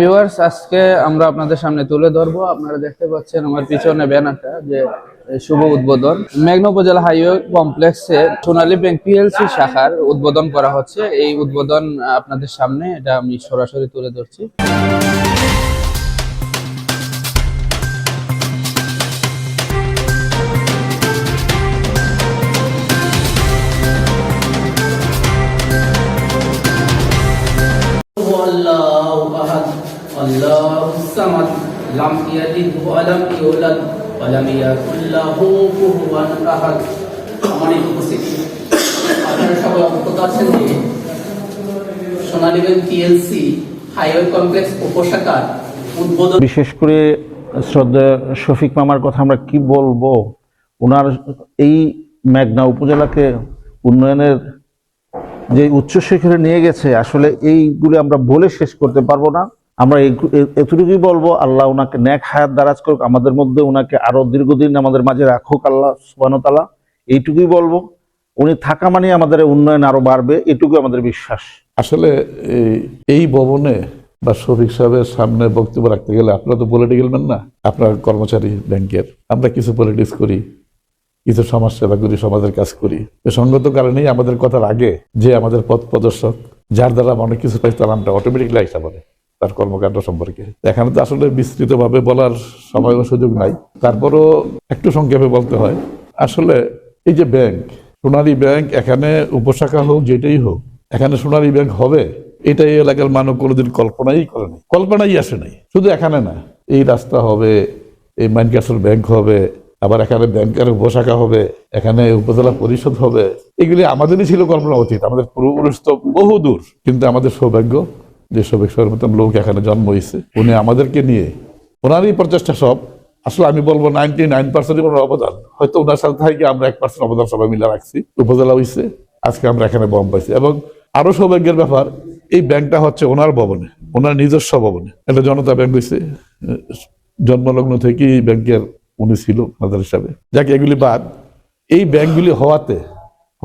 Viewers আজকে আমরা আপনাদের সামনে তুলে ধরবো। আপনারা দেখতে পাচ্ছেন আমার পিছনে ব্যানারটা যে শুভ উদ্বোধন। মেঘনা উপজেলা হাইওয়ে কমপ্লেক্সে সোনালী ব্যাংক পিএলসি শাখার উদ্বোধন করা হচ্ছে। এই উদ্বোধন আপনাদের সামনে, এটা আমি সরাসরি তুলে ধরছি। لم يلد ولم يولد ولم يكن له كفوا أحد সম্মানিত উপস্থিতি আপনারা সবাই অবগত আছেন যে Sonali bank TLC highway complex উপশাখার উদ্বোধন বিশেষ করে শ্রদ্ধা শফিক মামার কথা আমরা কি বলবো ওনার এই মেঘনা উপজেলাকে উন্নয়নের যে উচ্চ শিখরে নিয়ে গেছে আসলে এইগুলো আমরা বলে শেষ করতে পারবো না আমরা এতটুকুই বলব, আল্লাহ ওনাকে ন্যাক হায়াত দারাজ করুক, আমাদের মধ্যে ওনাকে আরও দীর্ঘদিন আমাদের মাঝে রাখুক, আল্লাহ সুবানতালা এইটুকুই বলব, উনি থাকা মানে আমাদের উন্নয়ন আরও বাড়বে, এটুকু আমাদের বিশ্বাস। আসলে এই- ভবনে বা শফিক সাহেবের সামনে বক্তব্য রাখতে গেলে আপনারা তো পলিটিক্যাল ম্যান না, আপনার কর্মচারী ব্যাংকের। আমরা কিছু পলিটিক্স করি, কিছু সমাজ সেবা করি, সমাজের কাজ করি। সঙ্গত কারণেই আমাদের কথার আগে যে আমাদের পথ প্রদর্শক, যার দ্বারা অনেক কিছু পাই, তার নামটা অটোমেটিকলি আইসা পড়ে। তার কর্মকাণ্ড সম্পর্কে। এখানে তো আসলে বিস্তৃতভাবে বলার সময় ও সুযোগ নাই। তারপরও একটু সংক্ষেপে বলতে হয়, আসলে এই যে ব্যাংক, সোনালী ব্যাংক এখানে উপশাখা হোক, যেটাই হোক, এখানে সোনালী ব্যাংক হবে এটা এই এলাকার মানুষ কোনোদিন কল্পনাই করেনি কল্পনাই আসে নাই। শুধু এখানে না, এই রাস্তা হবে, এই মাইনকাসল ব্যাংক হবে, আবার এখানে ব্যাংকের উপশাখা হবে, এখানে উপজেলা পরিষদ হবে। এগুলি আমাদেরই ছিল কল্পনা অতীত। আমাদের পূর্বপুরুষ তো বহু দূর কিন্তু আমাদের সৌভাগ্য যে সৌভিক মতন লোক এখানে জন্ম হয়েছে উনি আমাদেরকে নিয়ে, ওনারই প্রচেষ্টা সব। আসলে আমি বলব নাইনটি নাইন পার্সেন্ট ওনার অবদান। হয়তো ওনার সাথে থেকে আমরা এক পার্সেন্ট অবদান সবাই মিলে রাখছি। উপজেলা হয়েছে আজকে আমরা এখানে বম পাইছি। এবং আরও সৌভাগ্যের ব্যাপার, এই ব্যাংকটা হচ্ছে ওনার ভবনে, ওনার নিজস্ব ভবনে। এটা জনতা ব্যাংক হয়েছে জন্মলগ্ন থেকেই ব্যাংকের উনি ছিল, মাদার হিসাবে। যাকে, এগুলি বাদ। এই ব্যাংকগুলি হওয়াতে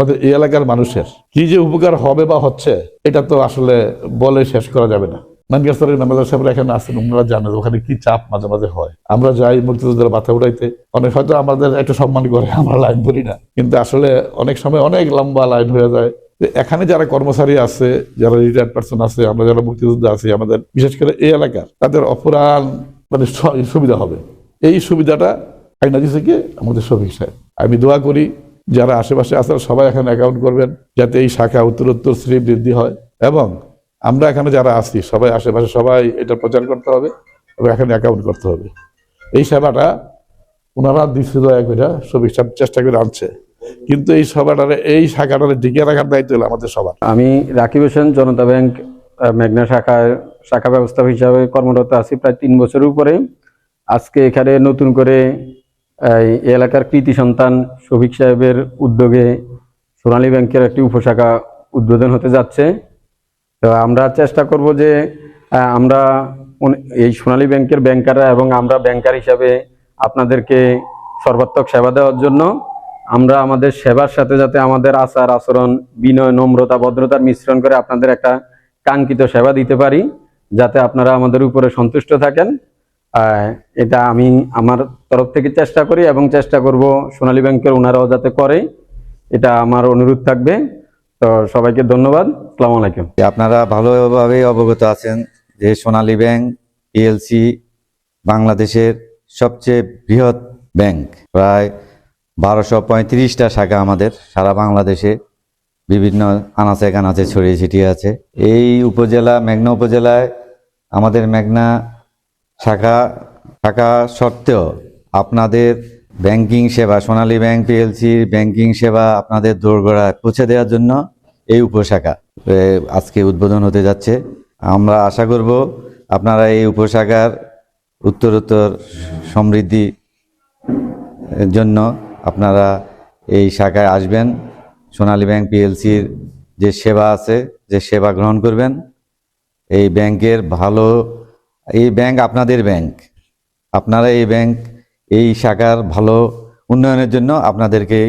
আমাদের এই এলাকার মানুষের কি যে উপকার হবে বা হচ্ছে, এটা তো আসলে বলে শেষ করা যাবে না। মানগাস্তরের নামাজার সাহেবরা এখানে আসেন ওনারা জানেন ওখানে কি চাপ মাঝে মাঝে হয়। আমরা যাই মুক্তিযোদ্ধার মাথা উঠাইতে, অনেক হয়তো আমাদের একটু সম্মান করে, আমরা লাইন ধরি না। কিন্তু আসলে অনেক সময় অনেক লম্বা লাইন হয়ে যায়। এখানে যারা কর্মচারী আছে, যারা রিটায়ার্ড পার্সন আছে, আমরা যারা মুক্তিযোদ্ধা আছি, আমাদের বিশেষ করে এই এলাকার, তাদের অপরাণ মানে সুবিধা হবে। এই সুবিধাটা আইনা দিছে কি আমাদের শফিক সাহেব। আমি দোয়া করি যারা আশেপাশে আছেন, সবাই এখানে অ্যাকাউন্ট করবেন, যাতে এই শাখা উত্তরোত্তর শ্রী বৃদ্ধি হয়। এবং আমরা এখানে যারা আছি, সবাই আশেপাশে সবাই এটা প্রচার করতে হবে এবং এখানে অ্যাকাউন্ট করতে হবে। এই সেবাটা ওনারা দিচ্ছে দয়া করে শফিক সাহেব চেষ্টা করে আনছে। কিন্তু এই সভাটারে, এই শাখাটারে টিকিয়ে রাখার দায়িত্ব হলো আমাদের সবার। আমি রাকিব হোসেন, জনতা ব্যাংক মেঘনা শাখায় শাখা ব্যবস্থাপক হিসাবে কর্মরত আছি প্রায় তিন বছরের উপরে। আজকে এখানে নতুন করে এই এলাকার কৃতি সন্তান শফিক সাহেবের উদ্যোগে সোনালী ব্যাংকের একটি উপশাখা উদ্বোধন হতে যাচ্ছে। তো আমরা চেষ্টা করব যে আমরা এই সোনালী ব্যাংকের ব্যাংকাররা এবং আমরা ব্যাংকার হিসাবে আপনাদেরকে সর্বাত্মক সেবা দেওয়ার জন্য আমরা আমাদের সেবার সাথে যাতে আমাদের আচার, আচরণ, বিনয়, নম্রতা, ভদ্রতার মিশ্রণ করে আপনাদের একটা কাঙ্ক্ষিত সেবা দিতে পারি, যাতে আপনারা আমাদের উপরে সন্তুষ্ট থাকেন। এটা আমি আমার তরফ থেকে চেষ্টা করি এবং চেষ্টা করব সোনালী ব্যাংকের ওনারাও যাতে করে। এটা আমার অনুরোধ থাকবে। তো সবাইকে ধন্যবাদ। আসসালামু আলাইকুম। আপনারা ভালোভাবে অবগত আছেন যে সোনালী ব্যাংক পিএলসি বাংলাদেশের সবচেয়ে বৃহৎ ব্যাংক। প্রায় বারোশো পঁয়ত্রিশটা শাখা আমাদের সারা বাংলাদেশে বিভিন্ন আনাচে কানাচে ছড়িয়ে ছিটিয়ে আছে। এই উপজেলা, মেঘনা উপজেলায় আমাদের মেঘনা শাখা শাখা সত্ত্বেও আপনাদের ব্যাংকিং সেবা, সোনালী ব্যাংক পিএলসির ব্যাংকিং সেবা আপনাদের দোরগোড়ায় পৌঁছে দেওয়ার জন্য এই উপশাখা আজকে উদ্বোধন হতে যাচ্ছে। আমরা আশা করব আপনারা এই উপশাখার উত্তরোত্তর সমৃদ্ধি জন্য আপনারা এই শাখায় আসবেন। সোনালী ব্যাংক, পিএলসির যে সেবা আছে, যে সেবা গ্রহণ করবেন, এই ব্যাংকের ভালো এই ব্যাংক আপনাদের ব্যাংক। আপনারা এই ব্যাংক, এই শাখার ভালো উন্নয়নের জন্য আপনাদেরকে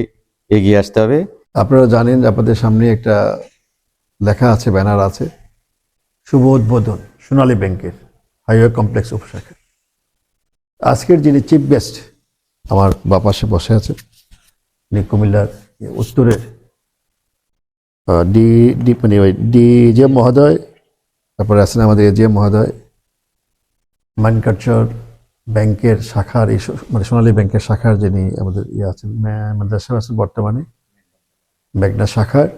এগিয়ে আসতে হবে। আপনারা জানেন আপনাদের সামনে একটা লেখা আছে, ব্যানার আছে, শুভ উদ্বোধন, সোনালী ব্যাংকের হাইওয়ে কমপ্লেক্স উপশাখা। আজকের যিনি চিফ গেস্ট, আমার বা পাশে বসে আছে উনি কুমিল্লার উত্তরের ডি ডি মানে ডি জে মহোদয়, তারপরে আছেন আমাদের এ জে মহোদয় মানকাটচর ব্যাংকের শাখার এই মানে সোনালী ব্যাংকের শাখার যিনি আমাদের ইয়ে আছেন মাদ্রাসা আছেন বর্তমানে মেঘনা শাখার।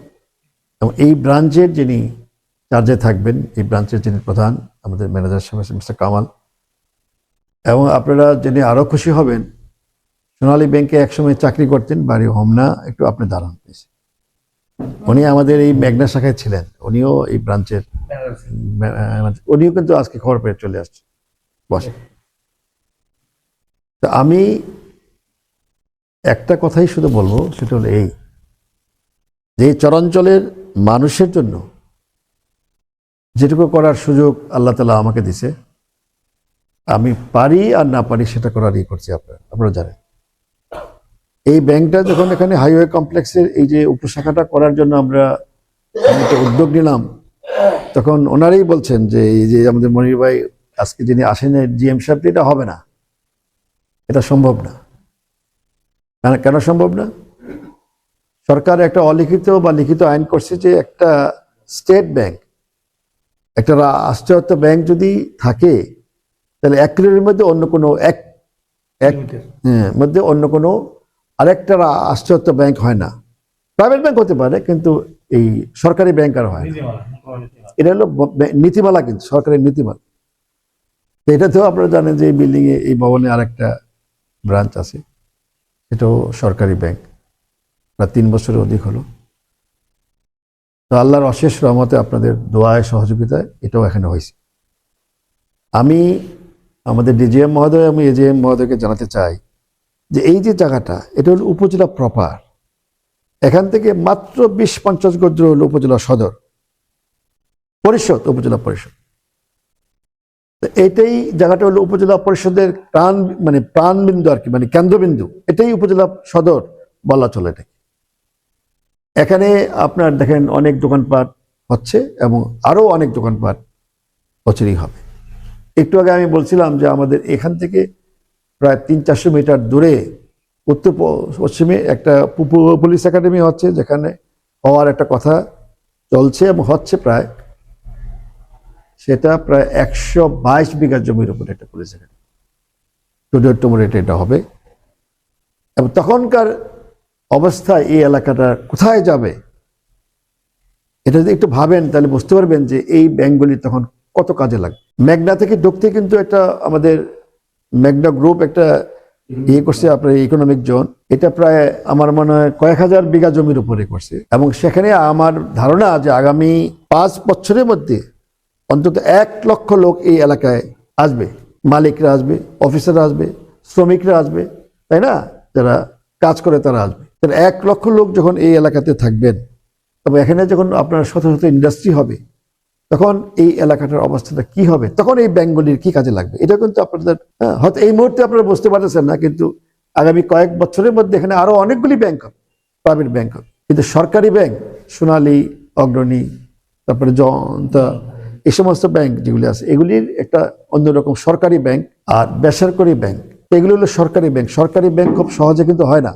এবং এই ব্রাঞ্চের যিনি চার্জে থাকবেন এই ব্রাঞ্চের যিনি প্রধান আমাদের ম্যানেজার সাহেব আছেন মিস্টার কামাল। এবং আপনারা জেনে আরও খুশি হবেন সোনালী ব্যাংকে একসময় চাকরি করতেন বাড়ি হোমনা একটু আপনি দাঁড়ান please। উনি আমাদের এই মেঘনা শাখায় ছিলেন উনিও এই ব্রাঞ্চের উনিও কিন্তু আজকে খবর পেয়ে চলে আসছে বসে। তো আমি একটা কথাই শুধু বলব সেটা হলো এই যে চরাঞ্চলের মানুষের জন্য যেটুকু করার সুযোগ আল্লাহ তালা আমাকে দিছে আমি পারি আর না পারি সেটা করারই করছি আপনারা আপনারা জানেন। এই ব্যাংকটা যখন এখানে হাইওয়ে কমপ্লেক্সের এই যে উপশাখাটা করার জন্য আমরা উদ্যোগ নিলাম তখন ওনারাই বলছেন যে এই যে আমাদের মনির ভাই আজকে যিনি আসেন জিএম সাহেব এটা হবে না। এটা সম্ভব না। কেন- কেন সম্ভব না? সরকার একটা অলিখিত বা লিখিত আইন করছে যে একটা স্টেট ব্যাংক একটা রাষ্ট্রায়ত্ত ব্যাংক যদি থাকে তাহলে এক কিলোমিটার মধ্যে অন্য কোনো এক এক হ্যাঁ, মধ্যে অন্য কোনো আরেকটা রাষ্ট্রায়ত্ত ব্যাংক হয় না। প্রাইভেট ব্যাংক হতে পারে কিন্তু এই সরকারি ব্যাংক আর হয় না। এটা হলো নীতিমালা কিন্তু সরকারের নীতিমালা। তো এটাতেও আপনারা জানেন যে এই বিল্ডিং এ, এই ভবনে আরেকটা ব্রাঞ্চ আছে। এটাও সরকারি ব্যাংক প্রায় তিন বছরের অধিক হলো। তো আল্লাহর অশেষ রহমতে আপনাদের দোয়ায়, সহযোগিতায় এটাও এখানে হয়েছে। আমি, আমাদের ডিজিএম মহোদয়, আমি এজিএম মহোদয়কে জানাতে চাই যে এই যে জায়গাটা, এটা হলো উপজেলা প্রপার এখান থেকে মাত্র বিশ পঞ্চাশ গজ হলো উপজেলা সদর। পরিষদ, উপজেলা পরিষদ। তো এটাই জায়গাটা হলো উপজেলা পরিষদের প্রাণ মানে প্রাণবিন্দু আর কি মানে কেন্দ্রবিন্দু। এটাই উপজেলা সদর বলা চলে এটাকে। এখানে আপনার দেখেন অনেক দোকানপাট হচ্ছে এবং আরও অনেক দোকানপাট অচিরেই হবে। একটু আগে আমি বলছিলাম যে আমাদের এখান থেকে প্রায় তিন চারশো মিটার দূরে উত্তর পশ্চিমে একটা পুলিশ একাডেমি হচ্ছে, যেখানে হওয়ার একটা কথা চলছে এবং হচ্ছে প্রায়। সেটা প্রায় একশো বাইশ বিঘা জমির উপরে একটা পুলিশ একাডেমি টুডের টুমোরেটে এটা হবে। এবং তখনকার অবস্থায় এই এলাকাটা কোথায় যাবে? এটা যদি একটু ভাবেন, তাহলে বুঝতে পারবেন যে এই ব্যাংকগুলি তখন কত কাজে লাগবে। মেঘনা থেকে ঢুকতে কিন্তু একটা আমাদের মেঘনা গ্রুপ একটা ইয়ে করছে, আপনার ইকোনমিক জোন এটা প্রায় আমার মনে হয় কয়েক হাজার বিঘা জমির উপরে করছে। এবং সেখানে আমার ধারণা যে আগামী পাঁচ বছরের মধ্যে অন্তত এক লক্ষ লোক এই এলাকায় আসবে। মালিকরা আসবে অফিসাররা আসবে শ্রমিকরা আসবে তাই না? যারা কাজ করে তারা আসবে। তাহলে এক লক্ষ লোক যখন এই এলাকাতে থাকবেন তবে এখানে যখন আপনার শত শত ইন্ডাস্ট্রি হবে তখন এই এলাকাটার অবস্থাটা কি হবে? তখন এই ব্যাংকগুলির কি কাজে লাগবে? এটা কিন্তু আপনাদের হ্যাঁ, হয়তো এই মুহূর্তে আপনারা বুঝতে পারতেছেন না কিন্তু আগামী কয়েক বছরের মধ্যে এখানে আরও অনেকগুলি ব্যাংক হবে প্রাইভেট ব্যাংক হবে। কিন্তু সরকারি ব্যাংক সোনালী অগ্রণী তারপরে জনতা এই সমস্ত ব্যাংক যেগুলি আছে, এগুলির একটা অন্যরকম সরকারি ব্যাংক আর বেসরকারি ব্যাংক এগুলো হলো সরকারি ব্যাংক সরকারি ব্যাংক খুব সহজে কিন্তু হয় না।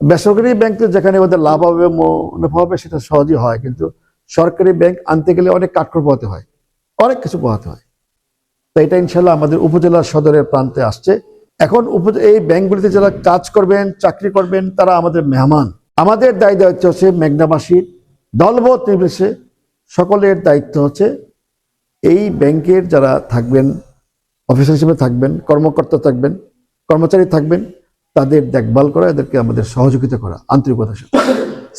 বেসরকারি ব্যাংক যেখানে ওদের লাভ হবে, মুনাফা হবে, সেটা সহজেই হয়। কিন্তু সরকারি ব্যাংক আনতে গেলে অনেক কাঠখড় পোহাতে হয়। অনেক কিছু পোহাতে হয়। তো এটা ইনশাল্লাহ আমাদের উপজেলা সদরের প্রান্তে আসছে। এখন এই ব্যাংকগুলিতে যারা কাজ করবেন, চাকরি করবেন, তারা আমাদের মেহমান। আমাদের দায় দায়িত্ব হচ্ছে মেঘনাবাসীর দলবত নির্বিশেষে সকলের দায়িত্ব হচ্ছে এই ব্যাংকের যারা থাকবেন অফিসার হিসেবে থাকবেন, কর্মকর্তা থাকবেন, কর্মচারী থাকবেন, তাদের দেখভাল করা, এদেরকে আমাদের সহযোগিতা করা আন্তরিকতার সাথে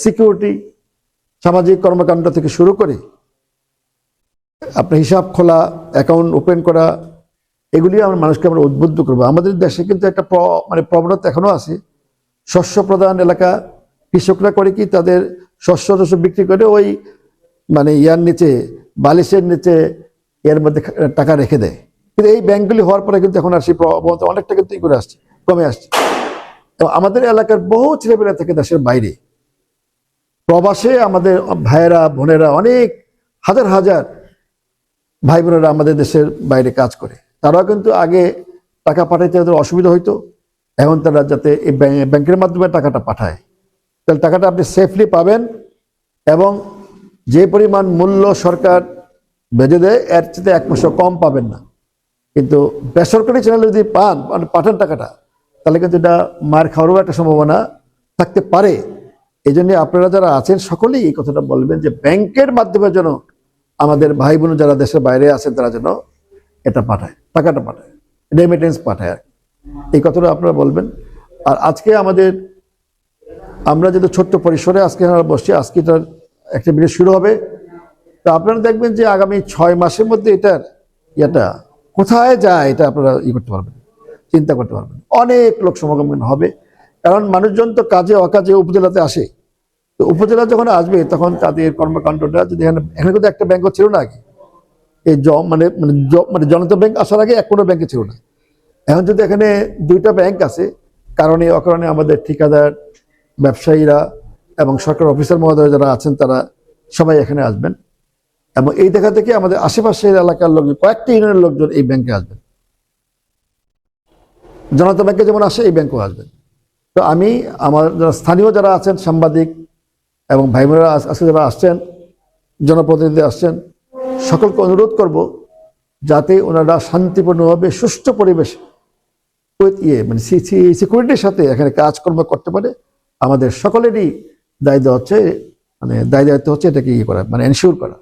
সিকিউরিটি সামাজিক কর্মকাণ্ড থেকে শুরু করে আপনার হিসাব খোলা অ্যাকাউন্ট ওপেন করা, এগুলি আমরা মানুষকে আমরা উদ্বুদ্ধ করব। আমাদের দেশে কিন্তু একটা মানে প্রবণতা এখনও আছে। শস্য প্রধান এলাকা, কৃষকরা করে কি তাদের শস্য টস্য বিক্রি করে ওই মানে ইয়ার নিচে, বালিশের নিচে এর মধ্যে টাকা রেখে দেয়। কিন্তু এই ব্যাংকগুলি হওয়ার পরে কিন্তু এখন আর সেই প্রবণতা অনেকটা কিন্তু করে আসছে, কমে আসছে। এবং আমাদের এলাকার বহু ছেলেমেয়েরা থাকে দেশের বাইরে। প্রবাসে আমাদের ভাইয়েরা, বোনেরা অনেক হাজার হাজার ভাই বোনেরা আমাদের দেশের বাইরে কাজ করে। তারাও কিন্তু আগে টাকা পাঠাইতে তাদের অসুবিধা হইতো। এখন তারা যাতে এই ব্যাং- ব্যাংকের মাধ্যমে টাকাটা পাঠায়। তাহলে টাকাটা আপনি সেফলি পাবেন এবং যে পরিমাণ মূল্য সরকার বেঁধে দেয়, এর চেয়ে এক মাসও কম পাবেন না। কিন্তু বেসরকারি চ্যানেলে যদি পান মানে পাঠান টাকাটা, তাহলে কিন্তু এটা মার খাওয়ারও একটা সম্ভাবনা থাকতে পারে। এই জন্য আপনারা যারা আছেন, সকলেই এই কথাটা বলবেন যে ব্যাংকের মাধ্যমে যেন আমাদের ভাই বোন যারা দেশের বাইরে আছেন, তারা যেন এটা পাঠায়, টাকাটা পাঠায় রেমিটেন্স পাঠায় এই কথাটা আপনারা বলবেন। আর আজকে আমাদের, আমরা যেহেতু ছোট্ট পরিসরে আজকে আমরা বসছি, আজকে এটার অ্যাক্টিভিটি শুরু হবে। তো আপনারা দেখবেন যে আগামী ছয় মাসের মধ্যে এটার ইয়েটা কোথায় যায় এটা আপনারা ই করতে পারবেন, চিন্তা করতে পারবেন। অনেক লোক সমাগমন হবে, কারণ মানুষজন তো কাজে অকাজে উপজেলাতে আসে। তো উপজেলা যখন আসবে, তখন তাদের কর্মকাণ্ডটা যদি এখানে এখানে কিন্তু একটা ব্যাংকও ছিল না আগে। এই জ মানে মানে মানে জনতা ব্যাংক আসার আগে এক কোনো ব্যাংকে ছিল না। এখন যদি এখানে দুইটা ব্যাংক আছে, কারণে, অকারণে আমাদের ঠিকাদার, ব্যবসায়ীরা এবং সরকার অফিসার মহোদয় যারা আছেন, তারা সবাই এখানে আসবেন। এবং এই দেখা থেকে আমাদের আশেপাশের এলাকার লোকজন কয়েকটি ইউনিয়নের লোকজন এই ব্যাংকে আসবেন জনতা ব্যাংকে যেমন আসে, এই ব্যাংকেও আসবেন তো আমি, আমার যারা স্থানীয় যারা আছেন, সাংবাদিক এবং ভাই বোনেরা আজকে যারা আসছেন, জনপ্রতিনিধি আসছেন, সকলকে অনুরোধ করব যাতে ওনারা শান্তিপূর্ণভাবে, সুষ্ঠু পরিবেশ ইয়ে মানে সিকিউরিটির সাথে এখানে কাজকর্ম করতে পারে। আমাদের সকলেরই দায়িত্ব হচ্ছে মানে দায় দায়িত্ব হচ্ছে এটাকে ইয়ে করা মানে এনশিওর করা।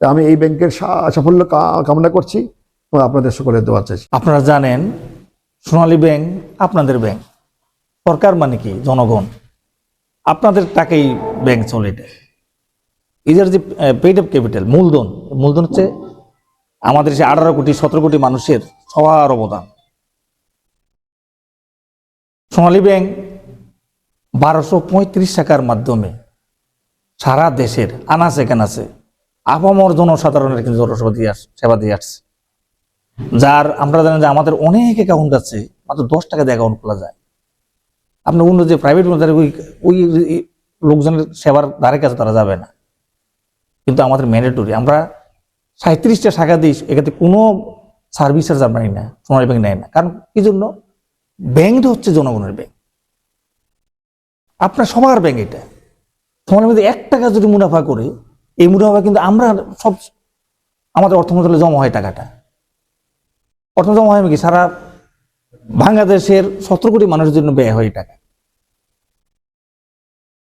আমি এই ব্যাংকের সাফল্য কামনা করছি এবং আপনাদের সকলের দোয়া চাইছি আপনারা জানেন, সোনালী ব্যাংক আপনাদের ব্যাংক। সরকার মানে কি? জনগণ। আপনাদের টাকাই ব্যাংক চলে এটা। এদের যে পেইড অফ ক্যাপিটাল মূলধন। মূলধন হচ্ছে আমাদের যে আঠারো কোটি, সতেরো কোটি মানুষের সবার অবদান। সোনালী ব্যাংক বারোশো পঁয়ত্রিশ টাকার মাধ্যমে সারা দেশের আনাচে কানাচে আপামর জনসাধারণের কিন্তু জনসভা দিয়ে সেবা দিয়ে আসছে। যার আমরা জানেন যে আমাদের অনেক অ্যাকাউন্ট আছে, মাত্র দশ টাকা দিয়ে অ্যাকাউন্ট খোলা যায়। আপনি অন্য যে প্রাইভেট ওই ওই লোকজনের সেবার ধারে কাছে তারা যাবে না। কিন্তু আমাদের ম্যান্ডেটরি আমরা সাঁত্রিশটা শাখা দিই এক্ষেত্রে কোনো সার্ভিস চার্জ আমরা না সোনালী ব্যাংক নেয় না। কারণ কি জন্য? ব্যাংকটা হচ্ছে জনগণের ব্যাংক আপনার সবার ব্যাংক এটা। সোনালী মধ্যে এক টাকা যদি মুনাফা করে এই মুনাফা কিন্তু আমরা সব আমাদের অর্থ মন্ত্রণালয়ে জমা হয় টাকাটা। অর্থ জমা হয় কি? সারা বাংলাদেশের সতেরো কোটি মানুষের জন্য ব্যয় হয় টাকা।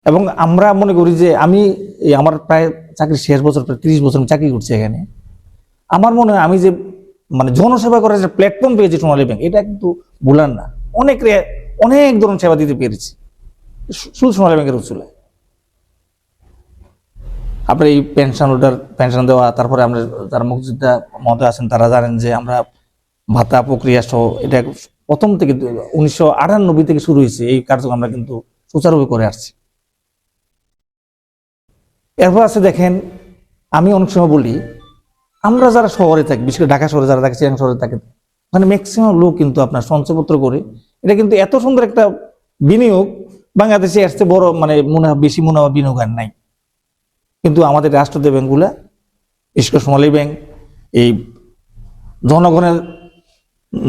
এবং আমরা মনে করি যে আমি আমার প্রায় চাকরি শেষ বছর, প্রায় তিরিশ বছর চাকরি করছি এখানে। আমার মনে হয় আমি যে মানে জনসেবা করার যে প্ল্যাটফর্ম পেয়েছি সোনালী ব্যাংক এটা কিন্তু ভুলার না। অনেক অনেক ধরনের সেবা দিতে পেরেছি। শুধু সোনালী ব্যাংকের উচ্চলে আপনার এই পেনশন ওটার পেনশন দেওয়া, তারপরে আমরা যারা মুক্তিযোদ্ধা মহোদয় আছেন, তারা জানেন যে আমরা ভাতা প্রক্রিয়া সহ এটা প্রথম থেকে উনিশশো আটানব্বই থেকে শুরু হয়েছে। এই কার্যক্রম আমরা কিন্তু সুচারুভাবে করে আসছি। এরপর আছে দেখেন, আমি অনেক সময় বলি, আমরা যারা শহরে থাকি, বিশেষ করে ঢাকা শহরে যারা থাকে চিরাং শহরে থাকে মানে ম্যাক্সিমাম লোক কিন্তু আপনার সঞ্চয়পত্র করে। এটা কিন্তু এত সুন্দর একটা বিনিয়োগ, বাংলাদেশে আসতে বড় মানে মনে হয় বেশি মুনাফা বিনিয়োগ আর নাই। কিন্তু আমাদের রাষ্ট্রীয় ব্যাংকগুলা বিশেষ করে সোনালী ব্যাংক, এই জনগণের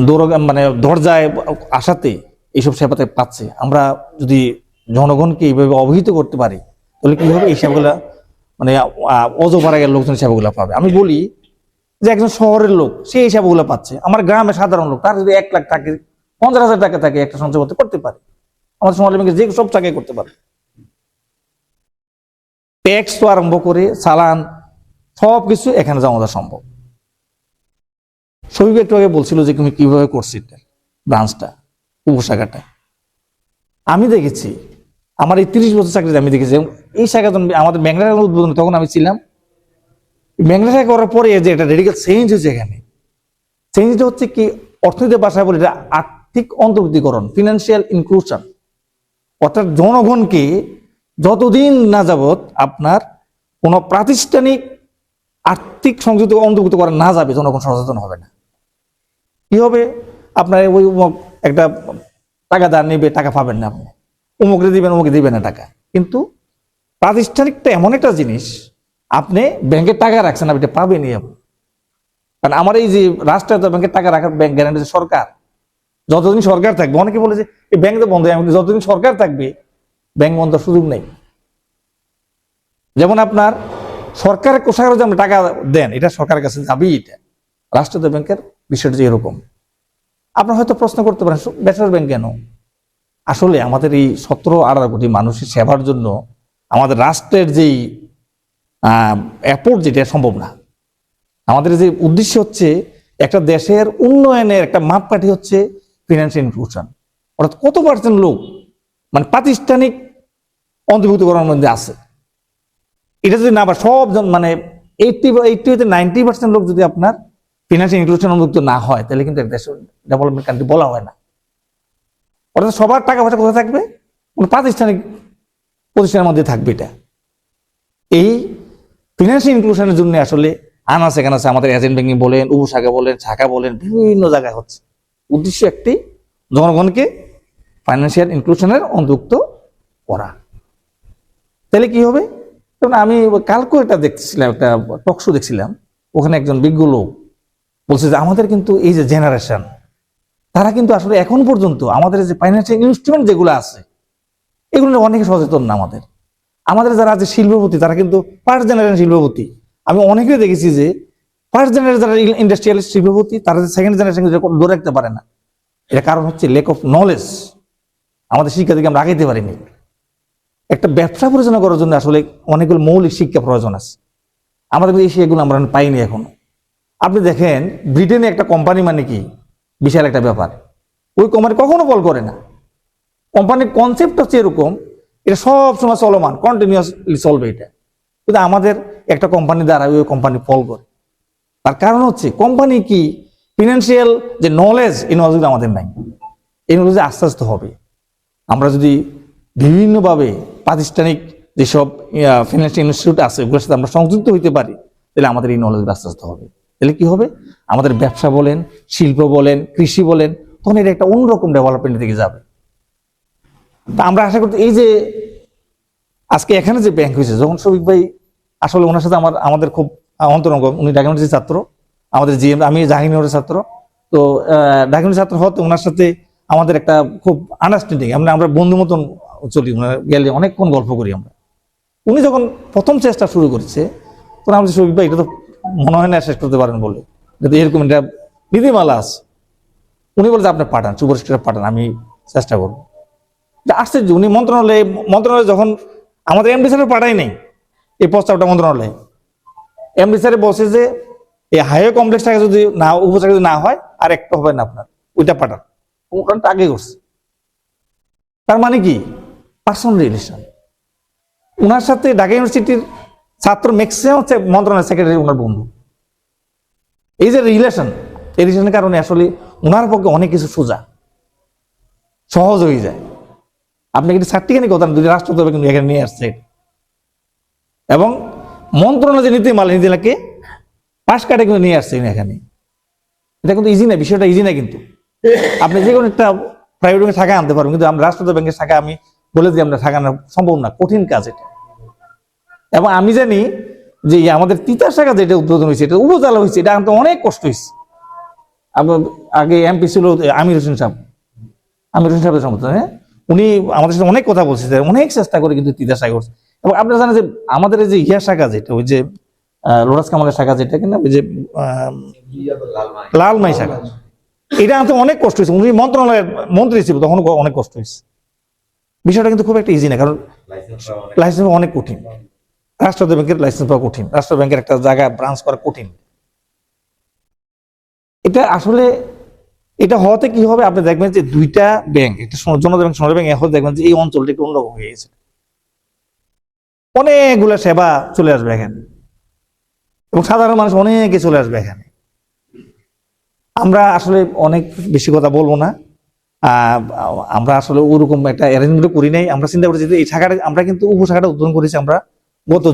দৌড় মানে দরজায় আসাতে এইসব সেবাতে পাচ্ছে। আমরা যদি জনগণকে এইভাবে অবহিত করতে পারি, তাহলে কি হবে? এই সেবাগুলা মানে অজপাড়াগের লোকজন সেবাগুলো পাবে। আমি বলি যে একজন শহরের লোক, সে এই সেবাগুলো পাচ্ছে। আমার গ্রামে সাধারণ লোক, তার যদি এক লাখ থাকে, পঞ্চাশ হাজার টাকা থাকে একটা সঞ্চয় করতে পারে। আমাদের সোনালী ব্যাংকে যে সব টাকাই করতে পারে। ট্যাক্স তো আরম্ভ করে চালান, সব কিছু এখানে জমা সম্ভব। শফিক একটু আগে বলছিল যে তুমি কীভাবে করছি ব্রাঞ্চটা উপশাখাটা। আমি দেখেছি, আমার এই তিরিশ বছর চাকরিতে আমি দেখেছি এই শাখা আমাদের ব্যাংলা উদ্বোধন তখন আমি ছিলাম ব্যাংলা শাখা করার পরে যে এটা রেডিক্যাল চেঞ্জ হয়েছে এখানে। চেঞ্জটা হচ্ছে কি, অর্থনীতির ভাষায় বলে, এটা আর্থিক অন্তর্ভুক্তিকরণ ফিনান্সিয়াল ইনক্লুশন অর্থাৎ জনগণকে যতদিন না যাবৎ আপনার কোনো প্রাতিষ্ঠানিক আর্থিক সংযুক্ত অন্তর্ভুক্ত করা না যাবে, জনগণ সচেতন হবে না। কি হবে? আপনার ওই একটা টাকা দান নেবে, টাকা পাবেন না আপনি। অমুকরে দিবেন অমুকে দিবেন না টাকা। কিন্তু প্রাতিষ্ঠানিকটা এমন একটা জিনিস, আপনি ব্যাংকে টাকা রাখছেন, আপনি পাবেনই আপনি কারণ আমার এই যে রাষ্ট্রায়ত্ত ব্যাংকের টাকা রাখার ব্যাংক গ্যারান্টি সরকার, যতদিন সরকার থাকবে, অনেকে বলে যে, এই ব্যাংক তো বন্ধ, যতদিন সরকার থাকবে ব্যাংক বন্ধ সুযোগ নেই। যেমন আপনার সরকারের কোষাগারে যে আপনি টাকা দেন, এটা সরকারের কাছে যাবেই এটা। রাষ্ট্রীয় ব্যাংকের বিষয়টা যে এরকম। আপনার হয়তো প্রশ্ন করতে পারেন বেসরকারি ব্যাংক কেন? আসলে আমাদের এই সতেরো আঠারো কোটি মানুষের সেবার জন্য আমাদের রাষ্ট্রের যেই অ্যাপোর্ট যেটা সম্ভব না। আমাদের যে উদ্দেশ্য হচ্ছে একটা দেশের উন্নয়নের একটা মাপকাঠি হচ্ছে ফিনান্সিয়াল ইনক্লুশন অর্থাৎ কত পার্সেন্ট লোক মানে প্রাতিষ্ঠানিক অন্তর্ভুক্ত করার মধ্যে আছে। এটা যদি না বা সব মানে এইটটি এইটটি হতে নাইনটি পার্সেন্ট লোক যদি আপনার ফিনান্সিয়াল ইনক্লুশন অন্তর্ভুক্ত না হয়, তাহলে কিন্তু এক দেশের ডেভেলপমেন্ট কান্ট্রি বলা হয় না। অর্থাৎ সবার টাকা পয়সা কোথায় থাকবে? কোনো প্রাতিষ্ঠানিক প্রতিষ্ঠানের মধ্যে থাকবে এটা। এই ফিনান্সিয়াল ইনক্লুশনের জন্য আসলে আনাচে কানাচে আমাদের এজেন্ট ব্যাংকিং বলেন উপশাখা বলেন, শাখা বলেন, বিভিন্ন জায়গায় হচ্ছে। উদ্দেশ্য একটি, জনগণকে ফাইন্যান্সিয়াল ইনক্লুশনের অন্তর্ভুক্ত করা। তাহলে কি হবে? আমি কালকে এটা দেখছিলাম একটা টকশো দেখছিলাম, ওখানে একজন বিজ্ঞ লোক বলছে যে, আমাদের কিন্তু এই যে জেনারেশন তারা কিন্তু আসলে এখন পর্যন্ত আমাদের যে ফাইন্যান্সিয়াল ইনস্ট্রুমেন্ট যেগুলো আছে, এগুলো অনেকে সচেতন না আমাদের। আমাদের যারা আছে শিল্পপতি, তারা কিন্তু ফার্স্ট জেনারেশন শিল্পপতি। আমি অনেকে দেখেছি যে ফার্স্ট জেনারেশন যারা ইন্ডাস্ট্রিয়াল শিল্পপতি, তারা সেকেন্ড জেনারেশন ধরে রাখতে পারে না। এটা কারণ হচ্ছে লেক অফ নলেজ আমাদের শিক্ষা থেকে আমরা আগাইতে পারিনি। একটা ব্যবসা পরিচালনা করার জন্য আসলে অনেকগুলো মৌলিক শিক্ষা প্রয়োজন আছে। আমাদের এই সেগুলো আমরা পাইনি এখনও। আপনি দেখেন, ব্রিটেনে একটা কোম্পানি মানে কি? বিশাল একটা ব্যাপার। ওই কোম্পানি কখনো ফল করে না। কোম্পানির কনসেপ্ট হচ্ছে এরকম, এটা সব সময় চলমান কন্টিনিউয়াসলি চলবে এটা। কিন্তু আমাদের একটা কোম্পানি দ্বারা ওই কোম্পানি ফল করে। তার কারণ হচ্ছে, কোম্পানি কি? ফিনান্সিয়াল যে নলেজ এই নলেজ আমাদের নাই। এই নলেজ আস্তে আস্তে হবে। আমরা যদি বিভিন্নভাবে প্রাতিষ্ঠানিক যেসব ফিনান্সিয়াল ইনস্টিটিউট আছে ওগুলোর সাথে আমরা সংযুক্ত হইতে পারি, তাহলে আমাদের এই নলেজ আস্তে আস্তে হবে। তাহলে কি হবে? আমাদের ব্যবসা বলেন, শিল্প বলেন, কৃষি বলেন, তখন এটা একটা অন্যরকম ডেভেলপমেন্টের দিকে যাবে। তা আমরা আশা করতে, এই যে আজকে এখানে যে ব্যাংক হয়েছে, যখন শফিক ভাই আসলে ওনার সাথে আমার, আমাদের খুব অন্তরঙ্গ, উনি ঢাকা ছাত্র, আমাদের জিএম আমি জাহাঙ্গীরের ছাত্র, তো ইউনিভার্সিটির ছাত্র হতে ওনার সাথে আমাদের একটা খুব আন্ডারস্ট্যান্ডিং আমরা আমরা বন্ধু মতন চলি গেলে অনেকক্ষণ গল্প করি আমরা। উনি যখন প্রথম চেষ্টা শুরু করেছে, তখন আমরা শফিক ভাই, এটা তো মনে হয় না শেষ করতে পারেন বলে। কিন্তু এরকম একটা নীতিমালা আছে। উনি বলে যে আপনি পাঠান সুপারস্টার পাঠান, আমি চেষ্টা করব। এটা আশ্চর্য, উনি মন্ত্রণালয়ে মন্ত্রণালয়ে যখন আমাদের এমডি স্যারের পাঠাই নেই, এই প্রস্তাবটা মন্ত্রণালয়ে এমডি স্যারে বলছে যে, এই হাইওয়ে কমপ্লেক্সটাকে যদি না উপচার যদি না হয় আর একটা হবে না আপনার, ওইটা পাঠান। ওখানটা আগে করছে। তার মানে কি? পার্সোনাল রিলেশন ওনার সাথে ঢাকা ইউনিভার্সিটির ছাত্র ম্যাক্সিমাম হচ্ছে মন্ত্রণালয় সেক্রেটারি ওনার বন্ধু। এই যে রিলেশন এই রিলেশনের কারণে আসলে ওনার পক্ষে অনেক কিছু সোজা। সহজ হয়ে যায়। আপনি কিন্তু সার্টিখানি কথা দুটি রাষ্ট্র তবে কিন্তু এখানে নিয়ে আসছে। এবং মন্ত্রণালয় যে নীতিমালা, নীতিমালাকে পাশ কাটে কিন্তু নিয়ে আসছে এখানে। এটা কিন্তু ইজি না, বিষয়টা ইজি না কিন্তু। আপনি যে কোনো একটা প্রাইভেট ব্যাংকে টাকা আনতে পারবেন কিন্তু আমরা রাষ্ট্রীয় ব্যাংকের টাকা আমি বলে দিই আমরা আনা সম্ভব না কঠিন কাজ এটা। এবং আমি জানি যে আমাদের তিতার টাকা যেটা উদ্বোধন হয়েছে এটা উপজেলা হয়েছে এটা আনতে অনেক কষ্ট হয়েছে। আগে এমপি ছিল আমির হোসেন সাহেব। আমির হোসেন সাহেবের সমর্থন হ্যাঁ? উনি আমাদের সাথে অনেক কথা বলছে অনেক চেষ্টা করে কিন্তু তিতাস শাখা করছে। এবং আপনারা জানেন যে আমাদের এই যে ইয়া শাখা যেটা ওই যে লোরাস কামালের শাখা যেটা কিনা ওই যে লালমাই শাখা। এটা আনতে অনেক কষ্ট হয়েছে। উনি মন্ত্রণালয়ের মন্ত্রী ছিল, তখন অনেক কষ্ট হয়েছে। বিষয়টা কিন্তু খুব একটা ইজি না, কারণ লাইসেন্স অনেক কঠিন। রাষ্ট্র ব্যাংকের লাইসেন্স পাওয়া কঠিন। রাষ্ট্র ব্যাংকের একটা জায়গায় ব্রাঞ্চ করা কঠিন। এটা আসলে, এটা হওয়াতে কি হবে? আপনি দেখবেন যে দুইটা ব্যাংক একটা জনতা ব্যাংক সোনালী ব্যাংক, এখন দেখবেন যে এই অঞ্চলটা একটু অন্যরকম হয়ে গেছে। অনেকগুলো সেবা চলে আসবে এখানে। এবং সাধারণ মানুষ অনেকে চলে আসবে এখানে। আমরা আসলে অনেক বেশি কথা বলব না। আমরা আসলে ওরকম একটা অ্যারেঞ্জমেন্ট করি নাই। আমরা চিন্তা করেছি যে এই শাখাটা, আমরা কিন্তু উপশাখাটা উদ্বোধন করেছি আমরা গত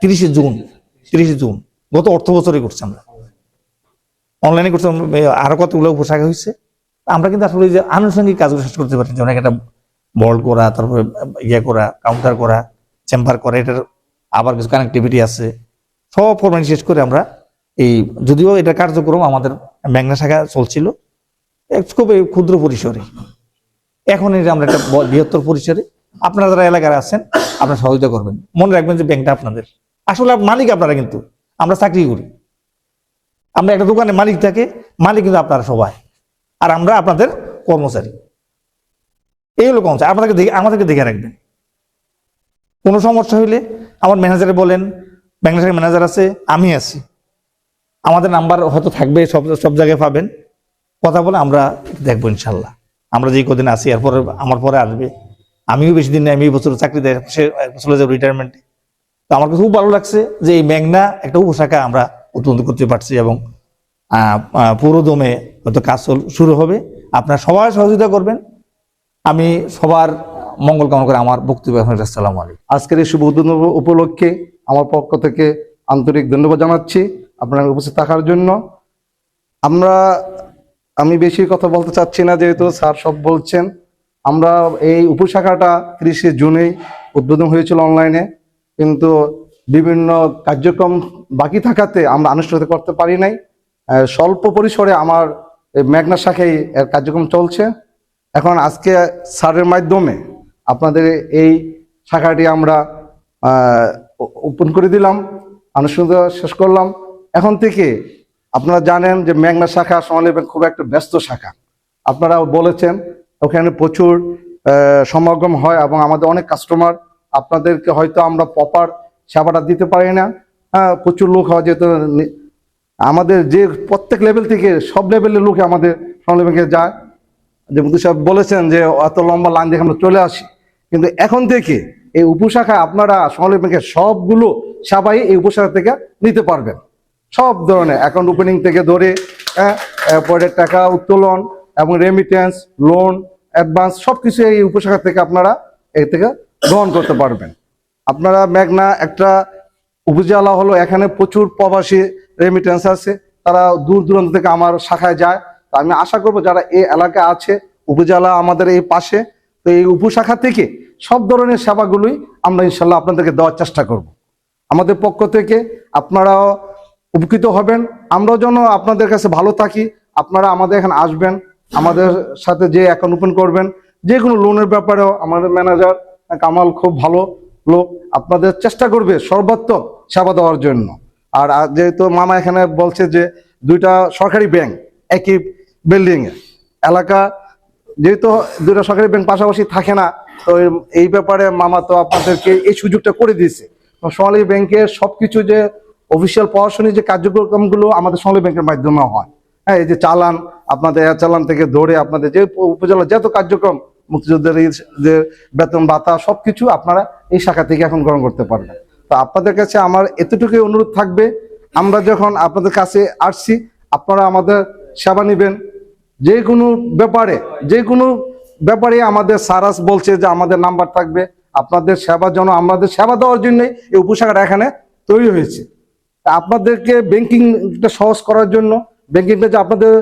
তিরিশে জুন তিরিশে জুন, গত অর্থ বছরে করছি আমরা। অনলাইনে করছি আরও কতগুলো উপশাখা হয়েছে। আমরা কিন্তু আসলে যে আনুষঙ্গিক কাজগুলো শেষ করতে পারি, যেমন একটা বল্ড করা, তারপরে ইয়ে করা কাউন্টার করা চেম্বার করা, এটার আবার কিছু কানেক্টিভিটি আছে। সব ফর্মালিটি শেষ করে আমরা এই, যদিও এটা কার্যক্রম আমাদের মেঘনা শাখা চলছিল। খুবই ক্ষুদ্র পরিসরে। এখন এটা আমরা একটা বৃহত্তর পরিসরে, আপনারা যারা এলাকায় আছেন, আপনারা সহযোগিতা করবেন। মনে রাখবেন যে ব্যাংকটা আপনাদের। আসলে মালিক আপনারা কিন্তু। আমরা চাকরি করি। আমরা একটা দোকানে মালিক থাকে, মালিক কিন্তু আপনারা সবাই। আর আমরা আপনাদের কর্মচারী। এই হলো কর্মচারী। আপনাদেরকে দেখে আমাদেরকে দেখে রাখবেন। কোনো সমস্যা হইলে আমার ম্যানেজারে বলেন ব্যাংকের ম্যানেজার আছে, আমি আছি। আমাদের নাম্বার হয়তো থাকবে, সব সব জায়গায় পাবেন। কথা বলে আমরা দেখব ইনশাল্লাহ। আমরা যে কদিন আছি, এরপরে আমার পরে আসবে। আমিও বেশি দিন নেই, আমি এই বছর চাকরি দেয় চলে যাব রিটায়ারমেন্টে তো আমার খুব ভালো লাগছে যে এই মেঘনা একটা উপশাখা আমরা উৎপন্ন করতে পারছি এবং পুরো দমে হয়তো কাজ শুরু হবে। আপনারা সবাই সহযোগিতা করবেন। আমি সবার মঙ্গল কামনা করে আমার বক্তব্য আসসালামু আলাইকুম। আজকের এই শুভ উদ্বোধন উপলক্ষে আমার পক্ষ থেকে আন্তরিক ধন্যবাদ জানাচ্ছি। আপনার উপস্থিত থাকার জন্য। আমরা, আমি বেশি কথা বলতে চাচ্ছি না, যেহেতু স্যার সব বলছেন। আমরা এই উপশাখাটা তিরিশে জুনেই উদ্বোধন হয়েছিল অনলাইনে, কিন্তু বিভিন্ন কার্যক্রম বাকি থাকাতে আমরা আনুষ্ঠানিক করতে পারি নাই। স্বল্প পরিসরে আমার মেঘনা শাখায় এর কার্যক্রম চলছে। এখন আজকে স্যারের মাধ্যমে আপনাদের এই শাখাটি আমরা ওপেন করে দিলাম, আনুষ্ঠানিকতা শেষ করলাম। এখন থেকে আপনারা জানেন যে মেঘনা শাখা সোনালী ব্যাংক খুব একটা ব্যস্ত শাখা। আপনারা বলেছেন, ওখানে প্রচুর সমাগম হয় এবং আমাদের অনেক কাস্টমার আপনাদেরকে হয়তো আমরা প্রপার সেবাটা দিতে পারি না। হ্যাঁ প্রচুর লোক হয় যেহেতু আমাদের যে প্রত্যেক লেভেল থেকে সব লেভেলের লোক আমাদের সোনালী ব্যাংকে যায়। যে মুদু সাহেব বলেছেন যে, এত লম্বা লাইন দেখে আমরা চলে আসি। কিন্তু এখন থেকে এই উপশাখায় আপনারা সোনালী ব্যাংকের সবগুলো সেবাই এই উপশাখা থেকে নিতে পারবেন। সব ধরনের অ্যাকাউন্ট ওপেনিং থেকে ধরে হ্যাঁ, এরপরে টাকা উত্তোলন এবং রেমিটেন্স লোন অ্যাডভান্স সব কিছু এই উপশাখা থেকে আপনারা এর থেকে গ্রহণ করতে পারবেন। আপনারা মেঘনা একটা উপজেলা হলো এখানে প্রচুর প্রবাসী রেমিটেন্স আছে তারা দূর দূরান্ত থেকে আমার শাখায় যায়। তো আমি আশা করব যারা এই এলাকা আছে উপজেলা আমাদের এই পাশে তো এই উপশাখা থেকে সব ধরনের সেবাগুলোই আমরা ইনশাল্লাহ আপনাদেরকে দেওয়ার চেষ্টা করব। আমাদের পক্ষ থেকে আপনারাও উপকৃত হবেন। আমরা যেন আপনাদের কাছে ভালো থাকি। আপনারা আমাদের এখানে আসবেন, আমাদের সাথে যে অ্যাকাউন্ট ওপেন করবেন, যে কোনো লোনের ব্যাপারেও আমাদের ম্যানেজার কামাল খুব ভালো লোক, আপনাদের চেষ্টা করবে সর্বাত্মক সেবা দেওয়ার জন্য। আর যেহেতু মামা এখানে বলছে যে দুইটা সরকারি ব্যাংক একই বিল্ডিং এ। এলাকা যেহেতু দুইটা সরকারি ব্যাংক পাশাপাশি থাকে না, তো এই- ব্যাপারে মামা তো আপনাদেরকে এই সুযোগটা করে দিয়েছে। সোনালী ব্যাংকের সবকিছু যে অফিসিয়াল পড়াশোনার যে কার্যক্রমগুলো আমাদের সোনালী ব্যাংকের মাধ্যমে হয়। হ্যাঁ এই যে চালান, আপনাদের চালান থেকে ধরে আপনাদের যে উপজেলা যত কার্যক্রম মুক্তিযোদ্ধার যে বেতন, ভাতা, সবকিছু আপনারা এই শাখা থেকে এখন গ্রহণ করতে পারবেন। তো আপনাদের কাছে আমার এতটুকুই অনুরোধ থাকবে, আমরা যখন আপনাদের কাছে আসছি, আপনারা আমাদের সেবা নেবেন। যে কোনো ব্যাপারে, যে কোনো ব্যাপারে আমাদের সারাস বলছে যে আমাদের নাম্বার থাকবে। আপনাদের সেবার জন্য আমাদের সেবা দেওয়ার জন্য এই উপশাখাটা এখানে তৈরি হয়েছে। আপনাদেরকে ব্যাংকিংটা সহজ করার জন্য ব্যাংকিংটা যে আপনাদের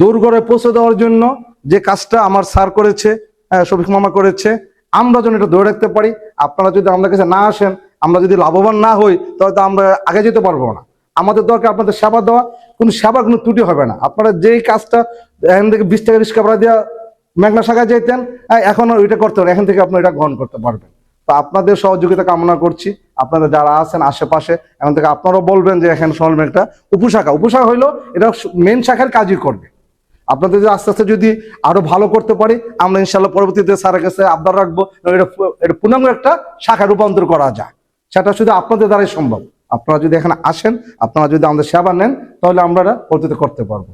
দূর ঘরে পৌঁছে দেওয়ার জন্য যে কাজটা আমার স্যার করেছে শফিক মামা করেছে, আমরা যেন এটা ধরে রাখতে পারি। আপনারা যদি আমাদের কাছে না আসেন, আমরা যদি লাভবান না হই, তাহলে তো আমরা আগে যেতে পারব না। আমাদের দরকার আপনাদের সেবা দেওয়া। কোনো সেবা কোনো ত্রুটি হবে না। আপনারা যেই কাজটা এখান থেকে বিশ টাকা রিক্সা ভাড়া দেওয়া মেঘনা শাখায় যেতেন এখন ওইটা করতে পারেন এখান থেকে আপনি এটা গ্রহণ করতে পারবেন। তো আপনাদের সহযোগিতা কামনা করছি। আপনারা যারা আছেন আশেপাশে, এখন থেকে আপনারাও বলবেন যে এখানে সোনাল একটা উপশাখা। উপশাখা হইল এটা মেন শাখার কাজই করবে। আপনাদের যদি আস্তে আস্তে যদি আরও ভালো করতে পারি, আমরা ইনশাল্লাহ পরবর্তীতে স্যারের কাছে আবদার রাখব এটা এটা পূর্ণাঙ্গ একটা শাখা রূপান্তর করা যায়। সেটা শুধু আপনাদের দ্বারাই সম্ভব। আপনারা যদি এখানে আসেন, আপনারা যদি আমাদের সেবা নেন, তাহলে আমরা পরবর্তীতে করতে পারব।